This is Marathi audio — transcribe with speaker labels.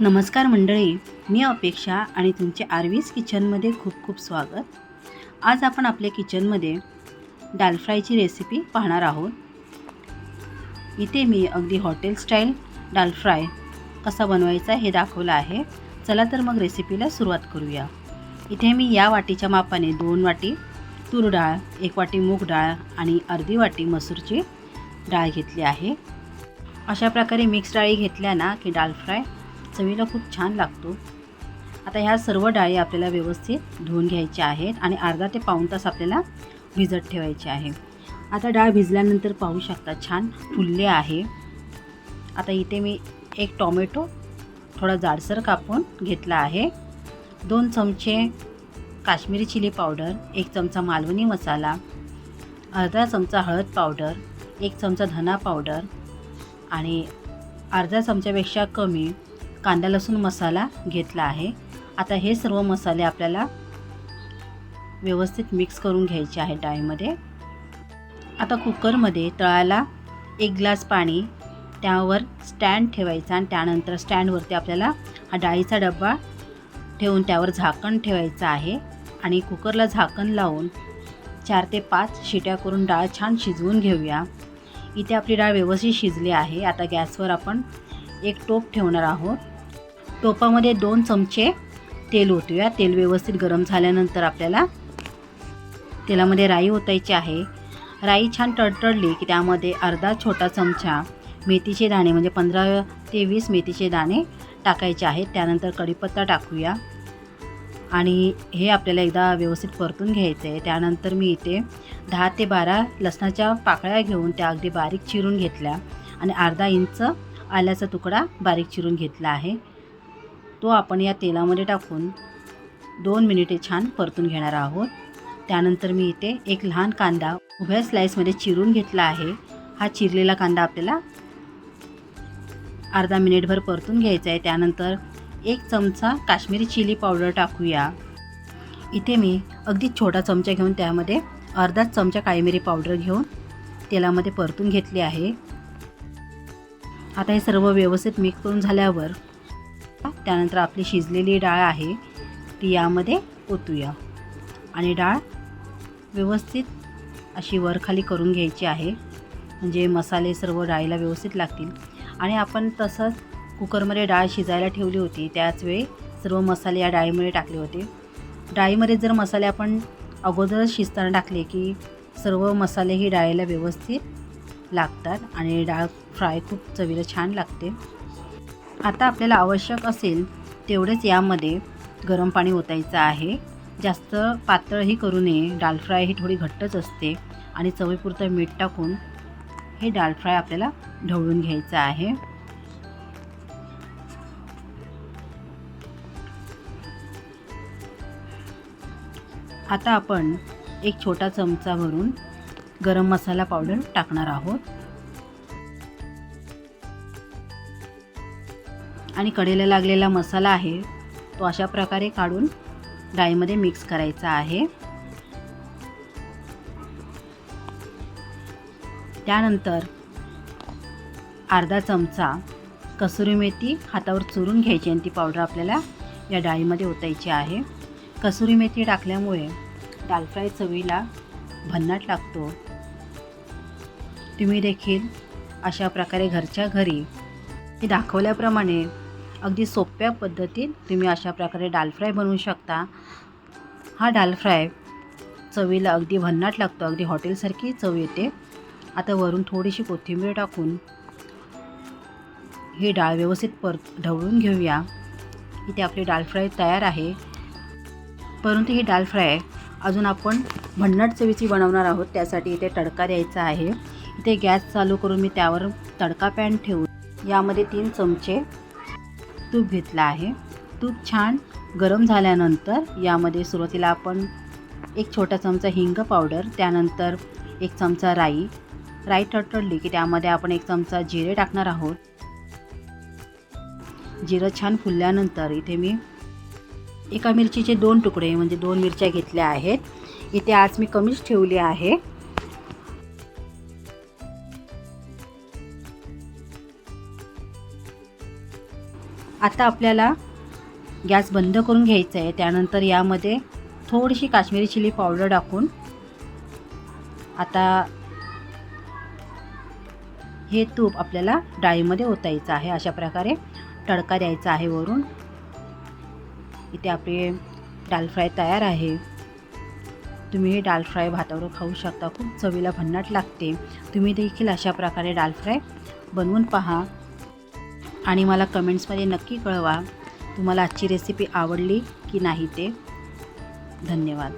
Speaker 1: नमस्कार मंडळी मी अपेक्षा आणि तुमचे आरवीज किचनमध्ये खूप खूप स्वागत. आज आपण आपल्या किचनमध्ये डाल फ्रायची रेसिपी पाहणार आहोत. इथे मी अगदी हॉटेल स्टाईल डाल फ्राय कसा बनवायचा हे दाखवलं आहे. चला तर मग रेसिपीला सुरुवात करूया. इथे मी या वाटीच्या मापाने दोन वाटी तूर डाळ एक वाटी मूग डाळ आणि अर्धी वाटी मसूरची डाळ घेतली आहे. अशा प्रकारे मिक्स डाळी घेतल्या ना की दाल फ्राय चवीला खूप छान लागतो. आता ह्या सर्व डाळी आपल्याला व्यवस्थित धुवून घ्यायच्या आहेत आणि अर्धा ते पाऊण तास आपल्याला भिजत ठेवायचे आहे. आता डाळ भिजल्यानंतर पाहू शकता छान फुलले आहे. आता इथे मी एक टॉमॅटो थोडा जाडसर कापून घेतला आहे. दोन चमचे काश्मीरी चिली पावडर एक चमचा मालवणी मसाला अर्धा चमचा हळद पावडर एक चमचा धना पावडर आणि अर्धा चमच्यापेक्षा कमी कांदा लसूण मसाला घेतला आहे. आता हे सर्व मसाले आपल्याला व्यवस्थित मिक्स करून घ्यायचे आहे डाळीमध्ये. आता कुकरमध्ये तळाला एक ग्लास पाणी त्यावर स्टँड ठेवायचा आणि त्यानंतर स्टँडवरती आपल्याला हा डाळीचा डब्बा ठेवून त्यावर झाकण ठेवायचं आहे. आणि कुकरला झाकण लावून चार ते पाच शिट्या करून डाळ छान शिजवून घेऊया. इथे आपली डाळ व्यवस्थित शिजली आहे. आता गॅसवर आपण एक टोप ठेवणार आहोत. टोपामध्ये दोन चमचे तेल ओतूया. तेल व्यवस्थित गरम झाल्यानंतर आपल्याला तेलामध्ये राई ओतायची आहे. राई छान तडतडली की त्यामध्ये अर्धा छोटा चमचा मेथीचे दाणे म्हणजे पंधरा ते वीस मेथीचे दाणे टाकायचे आहेत. त्यानंतर कढीपत्ता टाकूया. आणि हे आपल्याला एकदा व्यवस्थित परतून घ्यायचं आहे त्यानंतर मी इथे दहा ते बारा लसणाच्या पाकळ्या घेऊन त्या अगदी बारीक चिरून घेतल्या. आणि अर्धा इंच आल्याचा तुकडा बारीक चिरून घेतला आहे. तो आपण या तेलामध्ये टाकून दोन मिनिटे छान परतून घेणार आहोत. त्यानंतर मी इथे एक लहान कांदा उभ्या स्लाईसमध्ये चिरून घेतला आहे. हा चिरलेला कांदा आपल्याला अर्धा मिनिटभर परतून घ्यायचा आहे. त्यानंतर एक चमचा काश्मीरी चिली पावडर टाकूया. इथे मी अगदी छोटा चमचा घेऊन त्यामध्ये अर्धाच चमचा काळीमिरी पावडर घेऊन तेलामध्ये परतून घेतली आहे. आता हे सर्व व्यवस्थित मिक्स करून झाल्यावर त्यानंतर आपली शिजलेली डाळ आहे ती यामध्ये ओतूया. आणि डाळ व्यवस्थित अशी वरखाली करून घ्यायची आहे म्हणजे मसाले सर्व डाळीला व्यवस्थित लागतील. आणि आपण तसंच कुकरमध्ये डाळ शिजायला ठेवली होती त्याच वेळी सर्व मसाले या डाळीमध्ये टाकले होते. डाळीमध्ये जर मसाले आपण अगोदरच शिजताना टाकले की सर्व मसाले ही डाळीला व्यवस्थित लागतात आणि डाळ फ्राय खूप चवीला छान लागते. आता आपल्याला आवश्यक असेल तेवढेच यामध्ये गरम पाणी ओतायचं आहे. जास्त पातळही करू नये. डाळ फ्राय ही थोडी घट्टच असते आणि चवीपुरतं मीठ टाकून हे डाळ फ्राय आपल्याला ढवळून घ्यायचं आहे. आता आपण एक छोटा चमचा भरून गरम मसाला पावडर टाकणार आहोत. आणि कडेला लागलेला मसाला आहे तो अशा प्रकारे काढून डाळीमध्ये मिक्स करायचा आहे. त्यानंतर अर्धा चमचा कसुरी मेथी हातावर चुरून घ्यायची आणि ती पावडर आपल्याला या डाळीमध्ये ओतायची आहे. कसुरी मेथी टाकल्यामुळे दाल फ्राय चवीला भन्नाट लागतो. तुम्ही देखील अशा प्रकारे घरच्या घरी मी दाखवल्याप्रमाणे अगदी सोप्या पद्धतीत तुम्ही अशा प्रकारे दाल फ्राय बनवू शकता. हा डाल फ्राय चवीला अगदी भन्नाट लागतो. अगदी हॉटेलसारखी चव येते. आता वरून थोडीशी कोथिंबीर टाकून ही डाळ व्यवस्थित पर ढवळून घेऊया. इथे आपली दाल फ्राय तयार आहे. परंतु ही डाल फ्राय अजून आपण भन्नाट चवीची बनवणार आहोत. त्यासाठी इथे तडका द्यायचा आहे. इथे गॅस चालू करून मी त्यावर तडका पॅन ठेवून यामध्ये तीन चमचे तूप घेतला आहे. तूप छान गरम झाल्यानंतर यामध्ये सुरुवातीला आपण एक छोटा चमचा हिंग पावडर त्यानंतर एक चमचा राई. राई तडतडली की त्यामध्ये आपण एक चमचा जिरे टाकणार आहोत. जिरं छान फुलल्यानंतर इथे मी एका मिरचीचे दोन तुकडे म्हणजे दोन मिरच्या घेतल्या आहेत. इथे आज मी कमीच ठेवली आहे. आता आपल्याला गॅस बंद करून घ्यायचा आहे त्यानंतर यामध्ये थोडीशी काश्मीरी चिली पावडर टाकून आता हे तूप आपल्याला डाळीमध्ये ओतायचं आहे. अशा प्रकारे तडका द्यायचा आहे वरून. इथे आपले दाल फ्राय तयार आहे. तुम्ही हे दाल फ्राय भातावर खाऊ शकता. खूप चवीला भन्नाट लागते. तुम्ही देखील अशा प्रकारे दाल फ्राय बनवून पहा. आणि मला कमेंट्समध्ये नक्की कळवा तुम्हाला आजची रेसिपी आवडली की नाही ते. धन्यवाद.